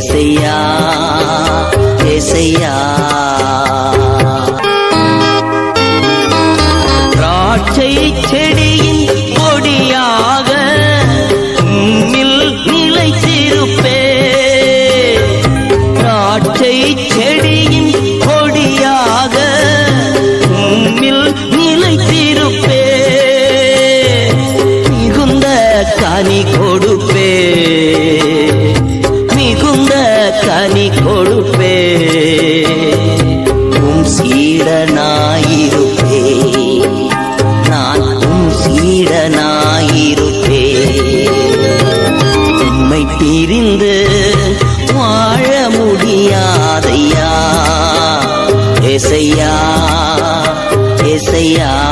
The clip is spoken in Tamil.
ஏசையா ஏசையா. திராட்சை செடியின் கொடியாக உம்மில் நிலைத்திருப்பே திராட்சை செடியின் கொடியாக உம்மில் நிலைத்திருப்பே மிகுந்த கனி கொடுப்பே. கனி கொடுப்பே. உம் சீடனாயிருப்பே. நான் உம் சீடனாயிருப்பே. உம்மை பிரிந்து வாழ முடியாதையா. எசையா எசையா.